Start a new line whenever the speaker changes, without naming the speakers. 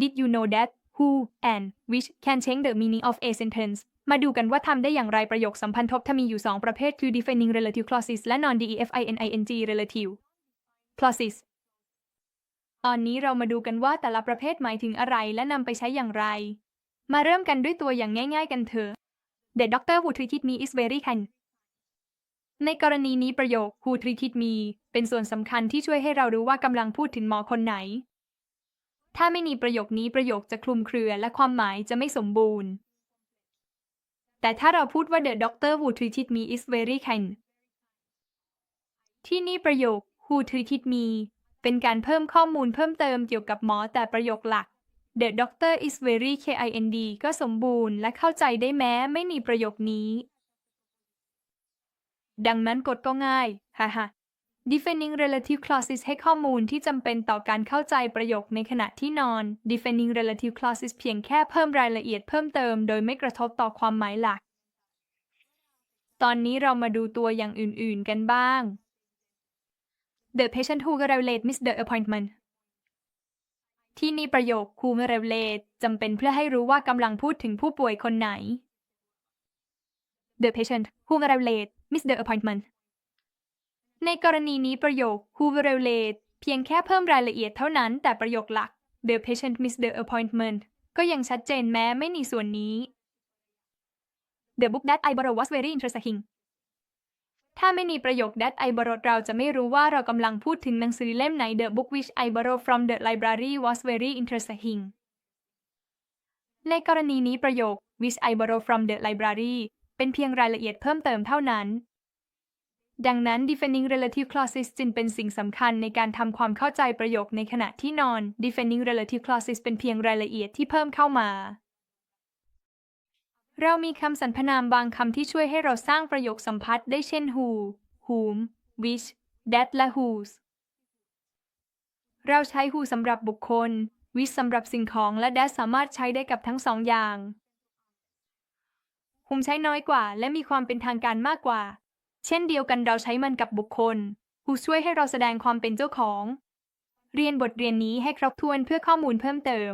Did you know that who and which can change the meaning of a sentence มาดูกันว่าทำได้อย่างไรประโยคสัมพันธ์ทบถ้ามีอยู่ 2 ประเภทคือ defining relative clauses และ non defining relative clauses ตอนนี้เรามาดูกันว่าแต่ละประเภทหมายถึงอะไรและนำไปใช้อย่างไร มาเริ่มกันด้วยตัวอย่างง่าย ๆ กันเถอะ The doctor who treated me is very kind ในกรณีนี้ประโยค who treated me เป็นส่วนสำคัญที่ช่วยให้เรารู้ว่ากำลังพูดถึงหมอคนไหน ถ้าไม่มีประโยคนี้ประโยคจะคลุมเครือและความหมายจะไม่สมบูรณ์ แต่ถ้าเราพูดว่า the doctor who treated me is very kind ที่นี่ประโยค who treated me เป็นการเพิ่มข้อมูลเพิ่มเติมเกี่ยวกับหมอแต่ประโยคหลัก the doctor is very kind ก็สมบูรณ์และเข้าใจได้แม้ไม่มีประโยคนี้ ดังนั้นกฎก็ง่าย ฮ่าฮ่า defining relative clauses ให้ข้อมูลที่จำเป็นต่อการเข้าใจประโยคในขณะที่นอน defining relative clauses เพียงแค่เพิ่มรายละเอียดเพิ่มเติมโดยไม่กระทบต่อความหมายหลัก ตอนนี้เรามาดูตัวอย่างอื่นๆกันบ้าง The patient who late missed the appointment ที่นี่ประโยค who late จำเป็นเพื่อให้รู้ว่ากำลังพูดถึงผู้ป่วยคนไหน The patient who late missed the appointment ในกรณีนี้ประโยค who will late เพียงแค่เพิ่มรายละเอียดเท่านั้นแต่ประโยคหลัก the patient missed the appointment ก็ยังชัดเจนแม้ไม่มีส่วนนี้ the book that I borrowed was very interesting ถ้าไม่มีประโยค that I borrowed เราจะไม่รู้ว่าเรากำลังพูดถึงหนังสือเล่มไหน the book which I borrowed from the library was very interesting ในกรณีนี้ประโยค which I borrowed from the library เป็นเพียงรายละเอียดเพิ่มเติมเท่านั้น ดังนั้น defining relative clauses จึงเป็นสิ่งสำคัญในการทำความเข้าใจประโยคในขณะที่นอน defining relative clauses เป็นเพียงรายละเอียดที่เพิ่มเข้ามา เรามีคำสรรพนามบางคำที่ช่วยให้เราสร้างประโยคสัมพัทธ์ได้เช่น who whom which that และ whose เราใช้ who สำหรับบุคคล which สำหรับสิ่งของ และ that สามารถใช้ได้กับทั้งสองอย่าง whom ใช้น้อยกว่า และมีความเป็นทางการมากกว่า เช่นเดียวกันเราใช้มันกับบุคคล ผู้ช่วยให้เราแสดงความเป็นเจ้าของ เรียนบทเรียนนี้ให้ครบถ้วนเพื่อข้อมูลเพิ่มเติม